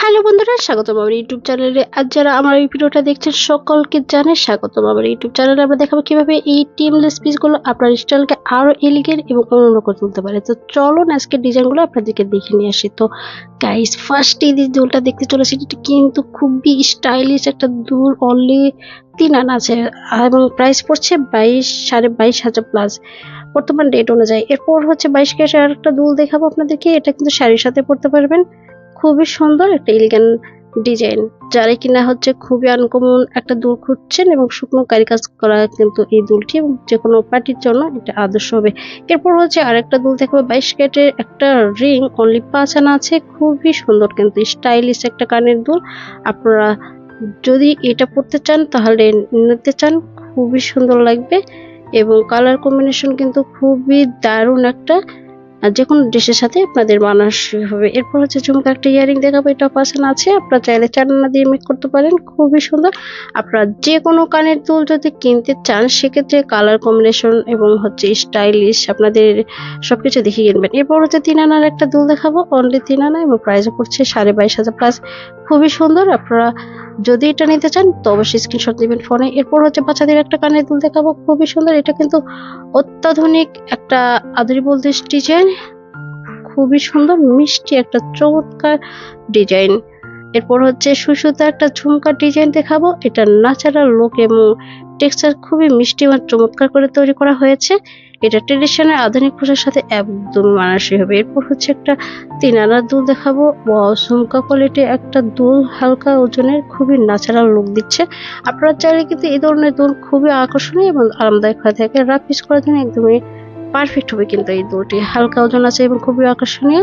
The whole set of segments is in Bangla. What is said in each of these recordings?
হ্যালো বন্ধুরা, স্বাগতম আমার ইউটিউব চ্যানেলে। আজ যারা আমার এই ভিডিওটা দেখছেন, সকলকে জানে স্বাগতম। আমার ইউটিউব চ্যানেলে আমরা দেখাবো কীভাবে এই টিমলেস পিসগুলো আপনার স্টাইলকে আরও এলিগেন্ট এবং অন্যান্য করে তুলতে পারে। তো চলুন আজকে ডিজাইনগুলো আপনাদেরকে দেখে নিয়ে আসি। তো গাইস ফার্স্ট এই দুলটা দেখতে চলেছি কিন্তু খুবই স্টাইলিশ একটা দুল অনলি তিন আনা আছে এবং প্রাইস পড়ছে বাইশ, সাড়ে বাইশ হাজার প্লাস বর্তমান ডেট অনুযায়ী। এরপর হচ্ছে বাইশ ক্যাশে আর একটা দুল দেখাবো আপনাদেরকে। এটা কিন্তু শাড়ির সাথে পরতে পারবেন। খুবই সুন্দর একটা এলিগান ডিজাইন যারা কিনা হচ্ছে খুবই আনকমন একটা দুল খুঁজছেন এবং শুকনো কারিকাজ করা কিন্তু এই দুলটি এবং যে কোনো পার্টির জন্য এটা আদর্শ হবে। এরপর হচ্ছে আরেকটা দুল দেখব। বাইশ ক্যারেটের একটা রিং অনলি পাঁচ আনা আছে। খুবই সুন্দর কিন্তু স্টাইলিশ একটা কানের দুল। আপনারা যদি এটা পড়তে চান, তাহলে নিতে চান। খুবই সুন্দর লাগবে। এবং কালার কম্বিনেশন কিন্তু খুবই দারুণ একটা যে কোনো ড্রেসের সাথে আপনাদের মানানসই হবে। এরপর হচ্ছে ঝুমকা একটা ইয়ারিং দেখাবো, এটা পাশান আছে, আপনারা চাইলে চান্না দিয়ে মেক করতে পারেন, খুবই সুন্দর। আপনারা যে কোনো কানের দুল যদি কিনতে চান, সেক্ষেত্রে কালার কম্বিনেশন এবং হচ্ছে স্টাইলিশ আপনাদের সব কিছু দেখে কিনবেন। এরপর হচ্ছে তিন আনার একটা দুল দেখাবো অনলি তিন আনা এবং প্রাইসও পড়ছে সাড়ে বাইশ হাজার প্লাস খুবই সুন্দর, আপনারা যদি এটা নিতে চান, তো অবশ্যই স্ক্রিনশট দিবেন ফোনে এরপর হচ্ছে বাচ্চাদের একটা কানের দুল দেখাবো, খুবই সুন্দর। এটা কিন্তু অত্যাধুনিক একটা আদরি বলতে ডিজাইন খুবই সুন্দর, মিষ্টি একটা চমৎকার ডিজাইন। এরপর হচ্ছে সুসুতা একটা ঝুমকার ডিজাইন দেখাবো। এটা ন্যাচারাল লুক এবং টেক্সচার খুবই মিষ্টি এবং চমৎকার করে তৈরি করা হয়েছে। এটা ট্রেডিশনাল আধুনিক পোশাকের সাথে একদম মানাসই হবে। এরপর হচ্ছে একটা তিন আনার দুল দেখাবো। ঝুমকা কোয়ালিটি একটা দুল হালকা ওজনের, খুবই ন্যাচারাল লুক দিচ্ছে। আপনারা চাইলে কিন্তু এই ধরনের দুল খুবই আকর্ষণীয় এবং আরামদায়ক হয়ে থাকে। রাফ পিস করার জন্য একদমই পারফেক্ট হবে কিন্তু এই দুলটি। হালকা ওজন আছে এবং খুবই আকর্ষণীয়।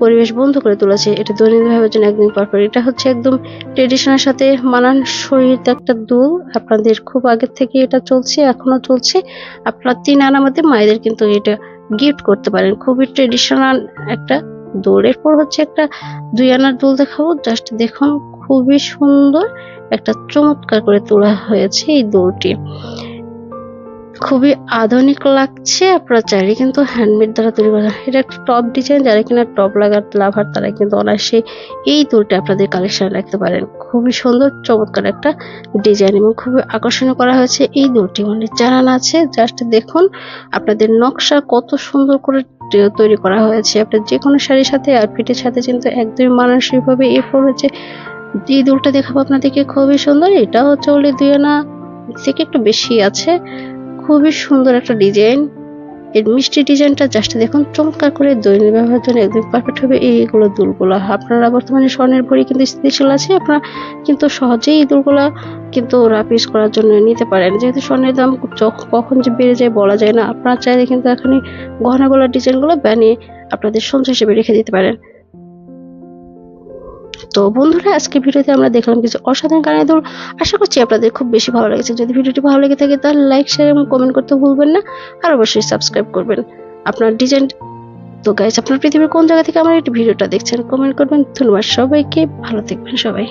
পরিবেশ বন্ধ করে তুলেছে। এটা দৈনন্দিন ভাবে জন্য একদম পারফেক্ট এটা হচ্ছে একদম ট্রেডিশনের সাথে মানান মানানসই একটা দুল। আপনাদের খুব আগের থেকে এটা চলছে এখনও চলছে। আপনারা তিন আনার মধ্যে মায়েদের কিন্তু এটা গিফট করতে পারেন। খুবই ট্রেডিশনাল একটা দোল। এরপর হচ্ছে একটা দুই আনার দোল দেখাবো। জাস্ট দেখুন, খুবই সুন্দর একটা চমৎকার করে তোলা হয়েছে এই দোলটি। খুবই আধুনিক লাগছে আপনারা চাইলে কিন্তু হ্যান্ডমেড দ্বারা তৈরি করা। এটা একটা টপ ডিজাইন যারা কিনা টপ লাগার লাভার তারা কিন্তু অনায়াসে এই দুলটা আপনাদের কালেকশন রাখতে পারেন। খুবই সুন্দর, চমৎকার একটা ডিজাইন এবং খুবই আকর্ষণীয় করা হয়েছে এই দুলটি মানে জানান আছে জাস্ট দেখুন, আপনাদের নকশা কত সুন্দর করে তৈরি করা হয়েছে। আপনার যে কোনো শাড়ির সাথে আউটফিটের সাথে কিন্তু একদমই মানসিকভাবে এরপর হচ্ছে। এই দুলটা দেখাবো আপনাদেরকে, খুবই সুন্দর। এটা হচ্ছে ওলি দুই আনা থেকে একটু বেশি আছে। খুবই সুন্দর একটা ডিজাইন এর মিষ্টি ডিজাইনটা জাস্ট দেখুন, চমৎকার করে দৈনিক ব্যবহারের জন্য একদম পারফেক্ট হবে এইগুলো দুলগুলো। আপনারা বর্তমানে স্বর্ণের ভরি কিন্তু স্থিতিশীল আছে, আপনারা কিন্তু সহজেই এই দুলগুলো কিন্তু রাপ ইউজ করার জন্য নিতে পারেন। যেহেতু স্বর্ণের দাম কখন যে বেড়ে যায় বলা যায় না। আপনারা চাইলে কিন্তু এখানে গহনাগুলোর ডিজাইনগুলো বানিয়ে আপনাদের সঞ্চয় হিসেবে রেখে দিতে পারেন। তো বন্ধুরা আজকে ভিডিওতে আমরা দেখলাম কিছু অসাধারণ গানের দৌড়। আশা করছি আপনাদের খুব বেশি ভালো লেগেছে। যদি ভিডিওটি ভালো লেগে থাকে, তাহলে লাইক শেয়ার এবং কমেন্ট করতে ভুলবেন না। আর অবশ্যই সাবস্ক্রাইব করবেন। আপনার ডিজাইন তো গাইজ আপনার পৃথিবীর কোন জায়গা থেকে আমার একটি ভিডিওটা দেখছেন কমেন্ট করবেন। ধন্যবাদ সবাইকে। ভালো থাকবেন সবাই।